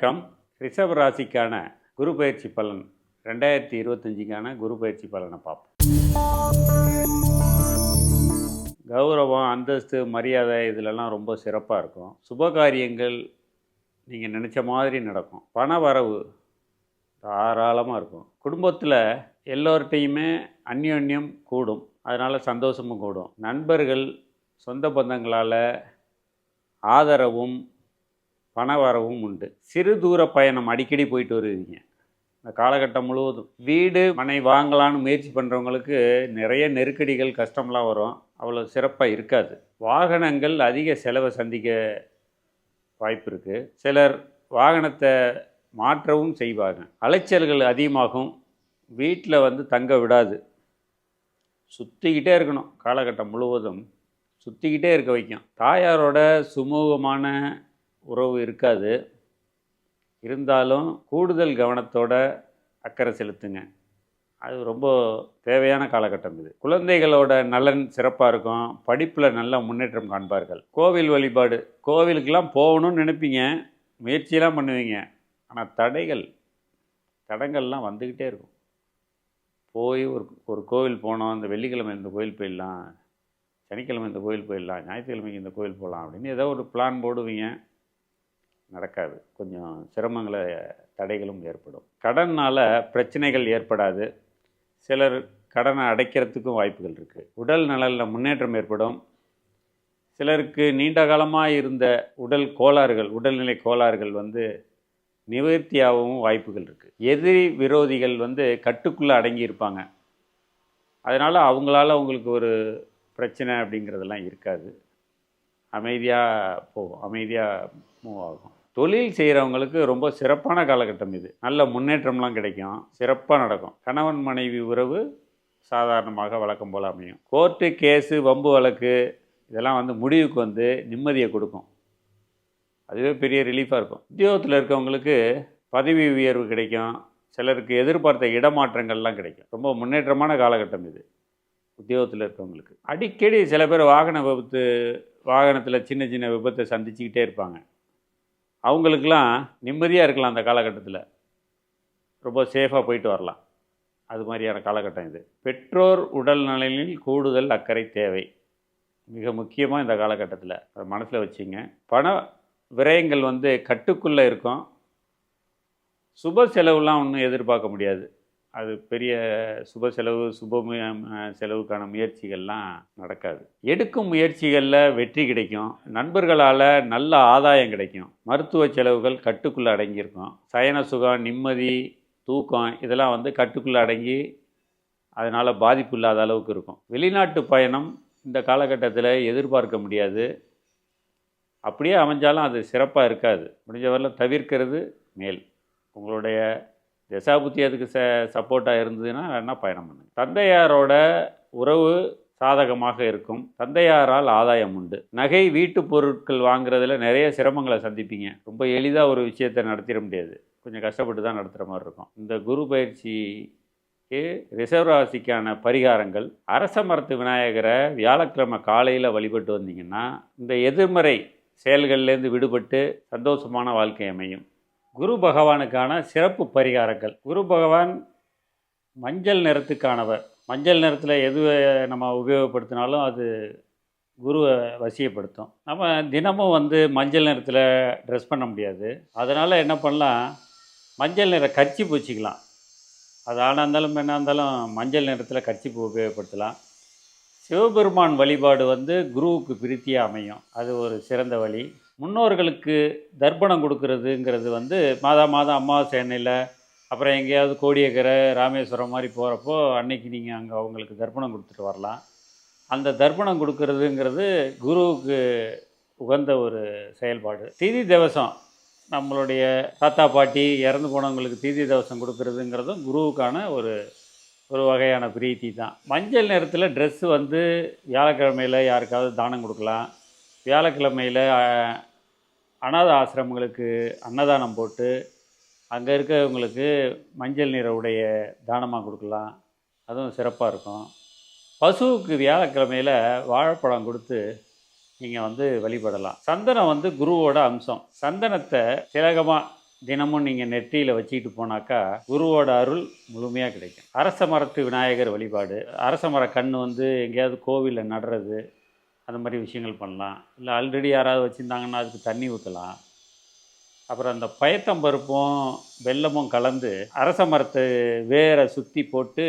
வணக்கம். ரிஷப ராசிக்கான குரு பயிற்சி பலன் ரெண்டாயிரத்தி இருபத்தஞ்சுக்கான குரு பயிற்சி பலனை பார்ப்போம். கௌரவம் அந்தஸ்து மரியாதை இதிலெல்லாம் ரொம்ப சிறப்பாக இருக்கும். சுபகாரியங்கள் நீங்கள் நினச்ச மாதிரி நடக்கும். பண வரவு தாராளமாக இருக்கும். குடும்பத்தில் எல்லோர்கிட்டையுமே அந்யோன்யம் கூடும். அதனால் சந்தோஷமும் கூடும். நண்பர்கள் சொந்த பந்தங்களால் ஆதரவும் பண வரவும் உண்டு. சிறு தூர பயணம் அடிக்கடி போயிட்டு வருவீங்க. இந்த காலகட்டம் முழுவதும் வீடு மனை வாங்கலான்னு முயற்சி பண்ணுறவங்களுக்கு நிறைய நெருக்கடிகள் கஷ்டம்லாம் வரும். அவ்வளோ சிறப்பாக இருக்காது. வாகனங்கள் அதிக செலவை சந்திக்க வாய்ப்பு இருக்குது சிலர் வாகனத்தை மாற்றவும் செய்வாங்க. அலைச்சல்கள் அதிகமாகும். வீட்டில் வந்து தங்க விடாது. சுற்றிக்கிட்டே இருக்கணும். காலகட்டம் முழுவதும் சுற்றிக்கிட்டே இருக்க வைக்கும். தாயாரோட சுமூகமான உறவு இருக்காது. இருந்தாலும் கூடுதல் கவனத்தோட அக்கறை செலுத்துங்க. அது ரொம்ப தேவையான காலகட்டம் இது. குழந்தைகளோட நலன் சிறப்பாக இருக்கும். படிப்பில் நல்ல முன்னேற்றம் காண்பார்கள். கோவில் வழிபாடு கோவிலுக்கெல்லாம் போகணும்னு நினைப்பீங்க. முயற்சியெல்லாம் பண்ணுவீங்க. ஆனால் தடைகள் தடங்கள்லாம் வந்துக்கிட்டே இருக்கும். போய் ஒரு ஒரு கோவில் போனோம் இந்த வெள்ளிக்கிழமை இந்த கோயில் போயிடலாம் சனிக்கிழமை இந்த கோயில் போயிடலாம் ஞாயிற்றுக்கிழமைக்கு இந்த கோயில் போகலாம் அப்படின்னு ஏதோ ஒரு பிளான் போடுவீங்க. நடக்காது. கொஞ்சம் சிரமங்களை தடைகளும் ஏற்படும். கடனால் பிரச்சனைகள் ஏற்படாது. சிலர் கடனை அடைக்கிறதுக்கும் வாய்ப்புகள் இருக்குது உடல் நலனில் முன்னேற்றம் ஏற்படும். சிலருக்கு நீண்ட காலமாக இருந்த உடல் கோளாறுகள் உடல்நிலை கோளாறுகள் வந்து நிவர்த்தியாகவும் வாய்ப்புகள் இருக்குது எதிரி விரோதிகள் வந்து கட்டுக்குள்ளே அடங்கி இருப்பாங்க. அதனால் அவங்களால உங்களுக்கு ஒரு பிரச்சனை அப்படிங்கிறதெல்லாம் இருக்காது. அமைதியாக போகும் அமைதியாக மூவ் ஆகும். தொழில் செய்கிறவங்களுக்கு ரொம்ப சிறப்பான காலகட்டம் இது. நல்ல முன்னேற்றம்லாம் கிடைக்கும். சிறப்பாக நடக்கும். கணவன் மனைவி உறவு சாதாரணமாக வழக்கம் போல் அமையும். கோர்ட்டு கேஸு வம்பு வழக்கு இதெல்லாம் வந்து முடிவுக்கு வந்து நிம்மதியை கொடுக்கும். அதுவே பெரிய ரிலீஃபாக இருக்கும். உத்தியோகத்தில் இருக்கவங்களுக்கு பதவி உயர்வு கிடைக்கும். சிலருக்கு எதிர்பார்த்த இடமாற்றங்கள்லாம் கிடைக்கும். ரொம்ப முன்னேற்றமான காலகட்டம் இது. உத்தியோகத்தில் இருக்கவங்களுக்கு. அடிக்கடி சில பேர் வாகன விபத்து வாகனத்தில் சின்ன சின்ன விபத்தை சந்திச்சுக்கிட்டே இருப்பாங்க. அவங்களுக்கெல்லாம் நிம்மதியாக இருக்கலாம் அந்த காலகட்டத்தில். ரொம்ப சேஃபாக போயிட்டு வரலாம். அது மாதிரியான காலகட்டம் இது. பெற்றோர் உடல் நலனில் கூடுதல் அக்கறை தேவை. மிக முக்கியமாக இந்த காலகட்டத்தில். அதை மனசில் வச்சுங்க. பண விரயங்கள் வந்து கட்டுக்குள்ளே இருக்கும். சுப செலவுலாம் ஒன்றும் எதிர்பார்க்க முடியாது. அது பெரிய சுப செலவு சுப செலவுக்கான முயற்சிகள்லாம் நடக்காது. எடுக்கும் முயற்சிகளில் வெற்றி கிடைக்கும். நண்பர்களால் நல்ல ஆதாயம் கிடைக்கும். மருத்துவ செலவுகள் கட்டுக்குள்ளே அடங்கியிருக்கும். சயன சுகம் நிம்மதி தூக்கம் இதெல்லாம் வந்து கட்டுக்குள்ளே அடங்கி அதனால் பாதிப்பு இல்லாத அளவுக்கு இருக்கும். வெளிநாட்டு பயணம் இந்த காலகட்டத்தில் எதிர்பார்க்க முடியாது. அப்படியே அமைஞ்சாலும் அது சிறப்பாக இருக்காது. முடிஞ்சவரையில் தவிர்க்கிறது மேல். உங்களுடைய தசாபுத்தி அதுக்கு ச சப்போர்ட்டாக இருந்ததுன்னா வேணால் பயணம் பண்ணுங்க தந்தையாரோட உறவு சாதகமாக இருக்கும். தந்தையாரால் ஆதாயம் உண்டு. நகை வீட்டு பொருட்கள் வாங்குறதுல நிறைய சிரமங்களை சந்திப்பீங்க. ரொம்ப எளிதாக ஒரு விஷயத்தை நடத்திட முடியாது. கொஞ்சம் கஷ்டப்பட்டு தான் நடத்துகிற மாதிரி இருக்கும். இந்த குரு பயிற்சிக்கு ரிசர்வ் ராசிக்கான பரிகாரங்கள். அரச மரத்து விநாயகரை வியாழக்கிழமை காலையில் வழிபட்டு வந்தீங்கன்னா இந்த எதிர்மறை செயல்கள்லேருந்து விடுபட்டு சந்தோஷமான வாழ்க்கை அமையும். குரு பகவானுக்கான சிறப்பு பரிகாரங்கள். குரு பகவான் மஞ்சள் நிறத்துக்கானவர். மஞ்சள் நிறத்தில் எது நம்ம உபயோகப்படுத்தினாலும் அது குருவை வசியப்படுத்தும். நம்ம தினமும் வந்து மஞ்சள் நிறத்தில் ட்ரெஸ் பண்ண முடியாது. அதனால் என்ன பண்ணலாம்? மஞ்சள் நிற கர்ச்சிப்பு வச்சுக்கலாம். அது ஆனாக இருந்தாலும் என்ன இருந்தாலும் மஞ்சள் நிறத்தில் கர்ச்சிப்பு உபயோகப்படுத்தலாம். சிவபெருமான் வழிபாடு வந்து குருவுக்கு பிரீத்தியாக அமையும். அது ஒரு சிறந்த வழி. முன்னோர்களுக்கு தர்ப்பணம் கொடுக்கறதுங்கிறது வந்து மாதா மாதம் அமாவாசை எண்ணெயில் அப்புறம் எங்கேயாவது கோடியக்கரை ராமேஸ்வரம் மாதிரி போகிறப்போ அன்னைக்கு நீங்கள் அங்கே அவங்களுக்கு தர்ப்பணம் கொடுத்துட்டு வரலாம். அந்த தர்ப்பணம் கொடுக்கறதுங்கிறது குருவுக்கு உகந்த ஒரு செயல்பாடு. திதி திவசம் நம்மளுடைய தாத்தா பாட்டி இறந்து போனவங்களுக்கு திதி திவசம் கொடுக்கறதுங்கிறதும் குருவுக்கான ஒரு ஒரு வகையான பிரீத்தி தான். மஞ்சள் நிறத்தில் ட்ரெஸ்ஸு வந்து வியாழக்கிழமையில் யாருக்காவது தானம் கொடுக்கலாம். வியாழக்கிழமையில் அனாத ஆசிரமங்களுக்கு அன்னதானம் போட்டு அங்கே இருக்கிறவங்களுக்கு மஞ்சள் நிற உடைய தானமாக கொடுக்கலாம். அதுவும் சிறப்பாக இருக்கும். பசுவுக்கு வியாழக்கிழமையில் வாழைப்பழம் கொடுத்து நீங்கள் வந்து வழிபடலாம். சந்தனம் வந்து குருவோட அம்சம். சந்தனத்தை திலகமாக தினமும் நீங்கள் நெற்றியில் வச்சுக்கிட்டு போனாக்கா குருவோட அருள் முழுமையாக கிடைக்கும். அரச மரத்து விநாயகர் வழிபாடு அரச மர கன்று வந்து எங்கேயாவது கோவிலில் நடுறது அந்த மாதிரி விஷயங்கள் பண்ணலாம். இல்லை ஆல்ரெடி யாராவது வச்சுருந்தாங்கன்னா அதுக்கு தண்ணி ஊற்றலாம் அப்புறம் அந்த பயத்தம்பருப்பும் வெள்ளமும் கலந்து அரச மரத்தை வேரை சுற்றி போட்டு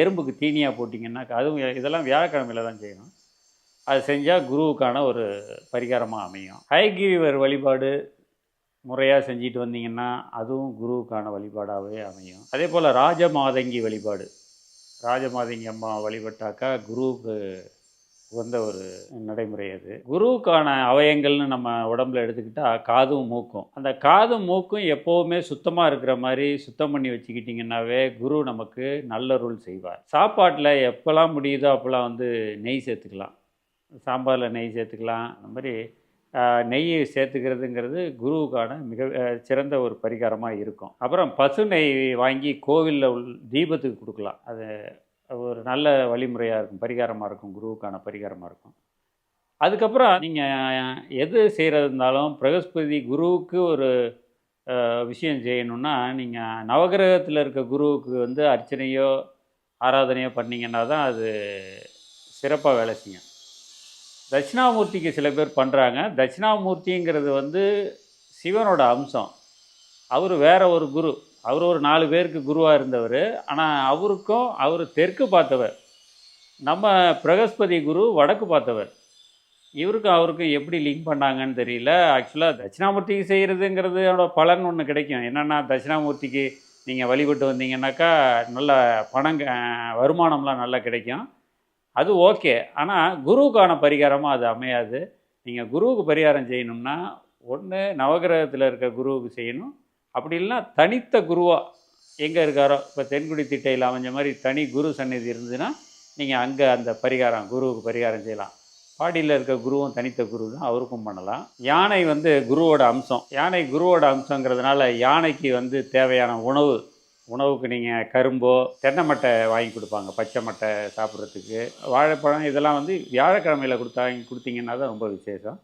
எறும்புக்கு தீனியாக போட்டிங்கன்னா அதுவும் இதெல்லாம் வியாழக்கிழமையில் தான் செய்யணும். அது செஞ்சால் குருவுக்கான ஒரு பரிகாரமாக அமையும். ஹயகிரிவர் வழிபாடு முறையாக செஞ்சுட்டு வந்தீங்கன்னா அதுவும் குருவுக்கான வழிபாடாகவே அமையும். அதே போல் ராஜமாதங்கி வழிபாடு. ராஜமாதங்கி அம்மா வழிபட்டாக்கா குருவுக்கு உகந்த ஒரு நடைமுறை அது. குருவுக்கான அவயங்கள்னு நம்ம உடம்புல எடுத்துக்கிட்டால் காதும் மூக்கும். அந்த காதும் மூக்கும் எப்போவுமே சுத்தமாக இருக்கிற மாதிரி சுத்தம் பண்ணி வச்சுக்கிட்டிங்கன்னாவே குரு நமக்கு நல்லருள் செய்வார். சாப்பாட்டில் எப்போல்லாம் முடியுதோ அப்போல்லாம் வந்து நெய் சேர்த்துக்கலாம். சாம்பாரில் நெய் சேர்த்துக்கலாம். அந்த மாதிரி நெய்யை சேர்த்துக்கிறதுங்கிறது குருவுக்கான மிக சிறந்த ஒரு பரிகாரமாக இருக்கும். அப்புறம் பசு நெய் வாங்கி கோவிலில் உள் தீபத்துக்கு கொடுக்கலாம். அது ஒரு நல்ல வழிமுறையாக இருக்கும். பரிகாரமாக இருக்கும். குருவுக்கான பரிகாரமாக இருக்கும். அதுக்கப்புறம் நீங்கள் எது செய்கிறது இருந்தாலும் பிரகஸ்பதி குருவுக்கு ஒரு விஷயம் செய்யணுன்னா நீங்கள் நவகிரகத்தில் இருக்க குருவுக்கு வந்து அர்ச்சனையோ ஆராதனையோ பண்ணீங்கன்னா தான் அது சிறப்பாக வேலை செய்யும். தட்சிணாமூர்த்திக்கு சில பேர் பண்ணுறாங்க தட்சிணாமூர்த்திங்கிறது வந்து சிவனோட அம்சம். அவர் வேற ஒரு குரு. அவர் ஒரு நாலு பேருக்கு குருவாக இருந்தவர். ஆனால் அவருக்கும் அவர் தெற்கு பார்த்தவர். நம்ம பிரகஸ்பதி குரு வடக்கு பார்த்தவர். இவருக்கும் அவருக்கும் எப்படி லிங்க் பண்ணாங்கன்னு தெரியல. ஆக்சுவலாக தட்சிணாமூர்த்திக்கு செய்கிறதுங்கிறதோட பலன் ஒன்று கிடைக்கும். என்னென்னா தட்சிணாமூர்த்திக்கு நீங்கள் வழிபட்டு வந்தீங்கன்னாக்கா நல்ல பணம் வருமானம்லாம் நல்லா கிடைக்கும். அது ஓகே. ஆனால் குருவுக்கான பரிகாரமாக அது அமையாது. நீங்கள் குருவுக்கு பரிகாரம் செய்யணும்னா ஒன்று நவகிரகத்தில் இருக்க குருவுக்கு செய்யணும். அப்படி இல்லைன்னா தனித்த குருவாக எங்கே இருக்காரோ இப்போ தென்குடி திட்டையில் அமைஞ்ச மாதிரி தனி குரு சந்நிதி இருந்துன்னா நீங்கள் அங்கே அந்த பரிகாரம் குருவுக்கு பரிகாரம் செய்யலாம். பாடியில் இருக்க குருவும் தனித்த குரு தான் அவருக்கும் பண்ணலாம். யானை வந்து குருவோட அம்சம். யானை குருவோட அம்சங்கிறதுனால யானைக்கு வந்து தேவையான உணவு உணவுக்கு நீங்கள் கரும்போ தென்னை மட்டை வாங்கி கொடுப்பாங்க. பச்சை மட்டை சாப்பிட்றதுக்கு. வாழைப்பழம் இதெல்லாம் வந்து வியாழக்கிழமையில் கொடுத்தாங்க கொடுத்தீங்கன்னா தான் ரொம்ப விசேஷம்.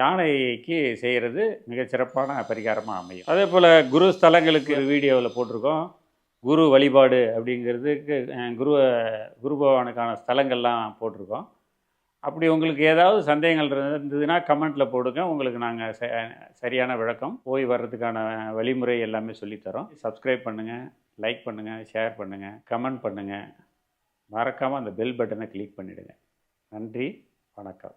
யானைக்கு செய்கிறது மிகச்சிறப்பான பரிகாரமாக அமையும். அதே போல் குரு ஸ்தலங்களுக்கு வீடியோவில் போட்டிருக்கோம். குரு வழிபாடு அப்படிங்கிறதுக்கு குருவை குரு பகவானுக்கான ஸ்தலங்கள்லாம் போட்டிருக்கோம். அப்படி உங்களுக்கு ஏதாவது சந்தேகங்கள் இருந்ததுன்னா கமெண்ட்டில் போடுங்க. உங்களுக்கு நாங்கள் ச சரியான விளக்கம். போய் வர்றதுக்கான வழிமுறை எல்லாமே சொல்லித்தரோம். சப்ஸ்கிரைப் பண்ணுங்கள் லைக் பண்ணுங்கள் ஷேர் பண்ணுங்கள் கமெண்ட் பண்ணுங்கள் மறக்காமல் அந்த பெல் பட்டனை கிளிக் பண்ணிவிடுங்க நன்றி வணக்கம்.